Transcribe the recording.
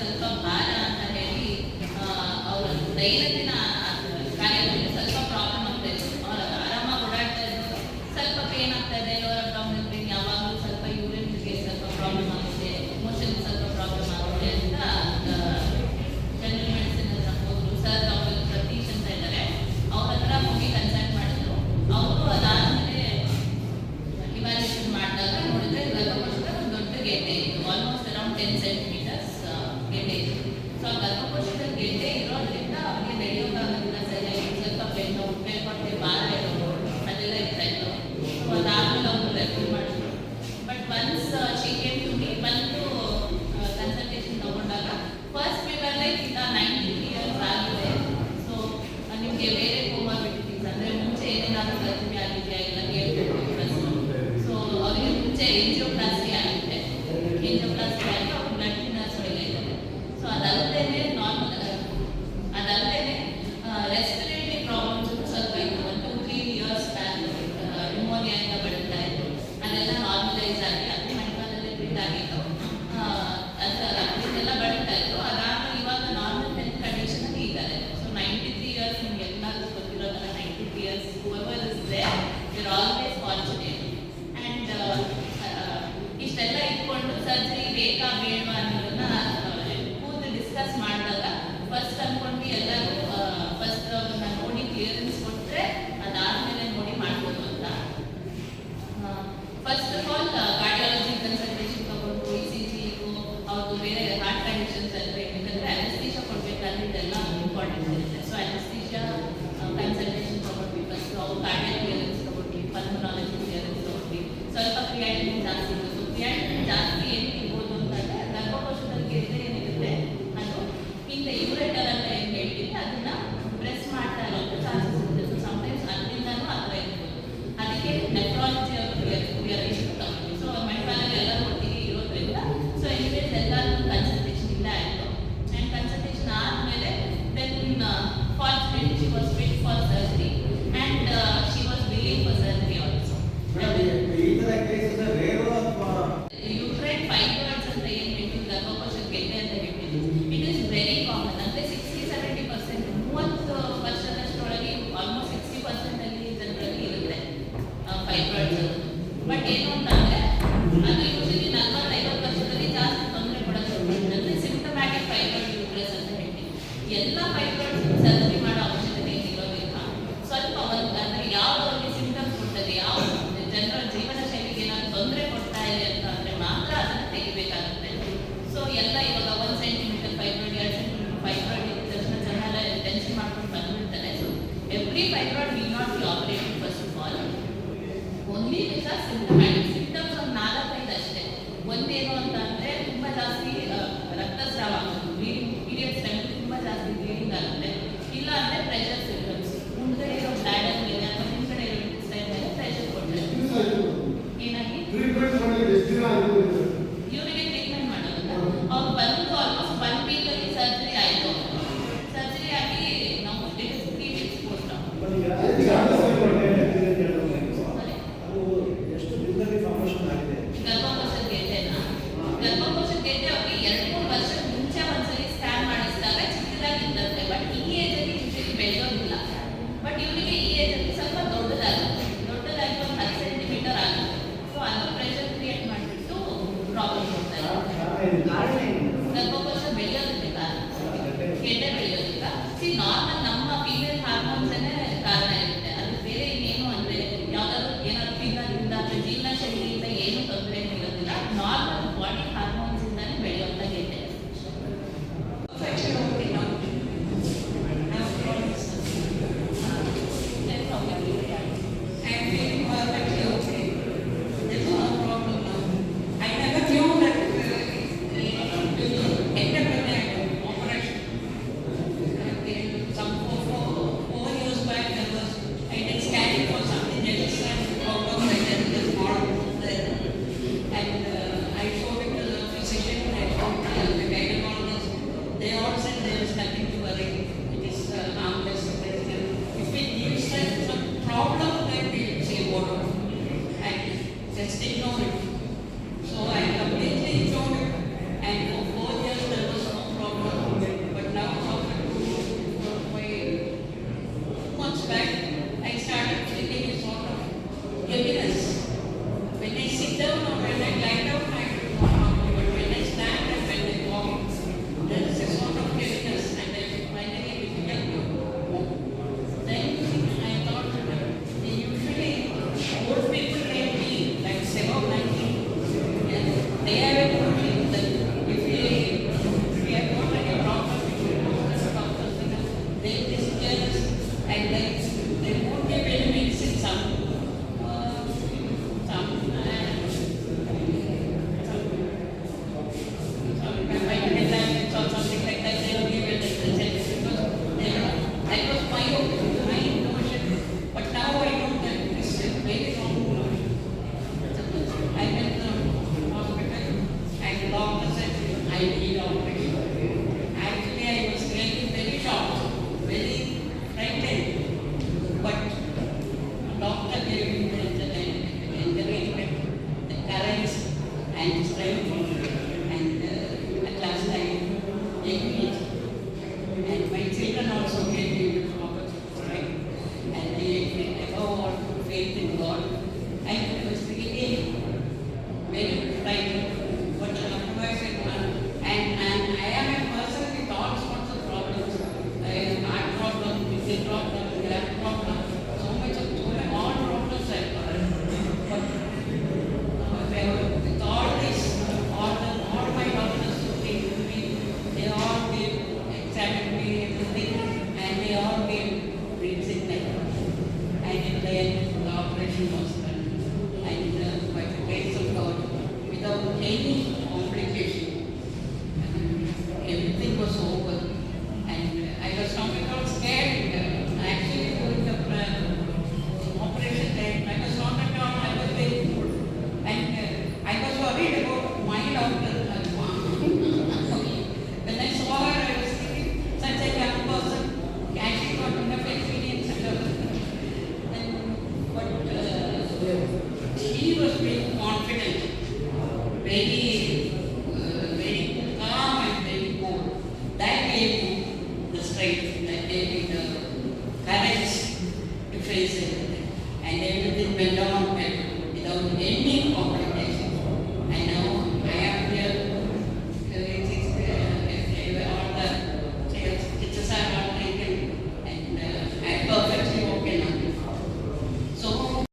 ಸ್ವಲ್ಪ ಭಾರ ಅಂತ ಹೇಳಿ ಅವರ ದೈನಂದಿನ ಕಾರ್ಯದಲ್ಲಿ ಸ್ವಲ್ಪ ಪ್ರಾಬ್ಲಮ್ ಆಗ್ತಾ ಇತ್ತು. ಅವರ ಆರಾಮಾಗಿ ಓಡಾಡ್ತಾ ಇದ್ರು. ಸ್ವಲ್ಪ ಪೇನ್ ಆಗ್ತಾ ಇದೆ ಲೋವರ್ ಪ್ರಾಬ್ಲಮ್ ಯಾವಾಗಲೂ ಸ್ವಲ್ಪ ಯೂರಿನ್ಗೆ ಸ್ವಲ್ಪ ಪ್ರಾಬ್ಲಮ್ ಆಗುತ್ತೆ ಮೋಷನ್ ಸ್ವಲ್ಪ ಪ್ರಾಬ್ಲಮ್ ಆಗುತ್ತೆ ಅಂತ ಜನರಲ್ ಮೆಡಿಸಿನ್ ಹತ್ರ ಹೋದ್ರು. ಸರ್ ಡಾಕ್ಟರ್ ಸತೀಶ್ ಅಂತ ಇದ್ದಾರೆ. ಅವ್ರ ಹತ್ರ ಹೋಗಿ ಕನ್ಸಲ್ಟ್ ಮಾಡಿದ್ರು. ಅವರು ಅದಾದಮೇಲೆ ಇವ್ಯಾಲ್ಯೂಷನ್ ಮಾಡಿದಾಗ ನೋಡಿದ್ರೆ ಗರ್ಭಕೋಶದ ಒಂದು ದೊಡ್ಡ ಗೆಡ್ಡೆ ಇತ್ತು ಆಲ್ಮೋಸ್ಟ್ ಅರೌಂಡ್ ಟೆನ್ ಆಗಿತ್ತು ಅದನ್ನೆಲ್ಲ ಬಳೀತಾ ಇತ್ತು ಅದಾದ ಇವಾಗ ನಾರ್ಮಲ್ ಹೆಲ್ತ್ ಕಂಡೀಷನಲ್ಲಿ ಇದ್ದಾರೆ. ಸೊ ನೈಂಟಿ ತ್ರೀ ಇಯರ್ಸ್ ನಿಮ್ಗೆ ಎಲ್ಲ ಗೊತ್ತಿರೋದಲ್ಲ ninety three years however is there you're always fortunate and ಇಷ್ಟೆಲ್ಲ ಇಟ್ಕೊಂಡು ಸರ್ಜರಿ ಬೇಕಾ, ಬೇಡವಾ ಎರಡು ವರ್ಷ ವರ್ಷಕ್ಕೆ ಮುಂಚೆ ಒಂದ್ಸಲಿ ಸ್ಕ್ಯಾನ್ ಮಾಡಿಸಿದಾಗ ಚಿಕ್ಕದಾಗಿ ಇದ್ದಂತೆ ಬಟ್ ಈ ಏಜಲ್ಲಿ ಯೂಶಲಿ ಬೆಳೆಯೋದಿಲ್ಲ ಬಟ್ ಇವರಿಗೆ ಈ ಏಜಲ್ಲಿ ಸ್ವಲ್ಪ ದೊಡ್ಡದಾಗುತ್ತೆ. ದೊಡ್ಡದಾಗಿ ಒಂದು ಹತ್ತು ಸೆಂಟಿಮೀಟರ್ ಆಗುತ್ತೆ. ಸೊ ಅದು ಪ್ರೆಷರ್ ಕ್ರಿಯೇಟ್ ಮಾಡಿಬಿಟ್ಟು ಪ್ರಾಬ್ಲಮ್ ಕೊಡ್ತಾ It's economic He was very confident, very, uh, very calm and very cool. That gave him the strength, that gave the courage to face everything. And everything went on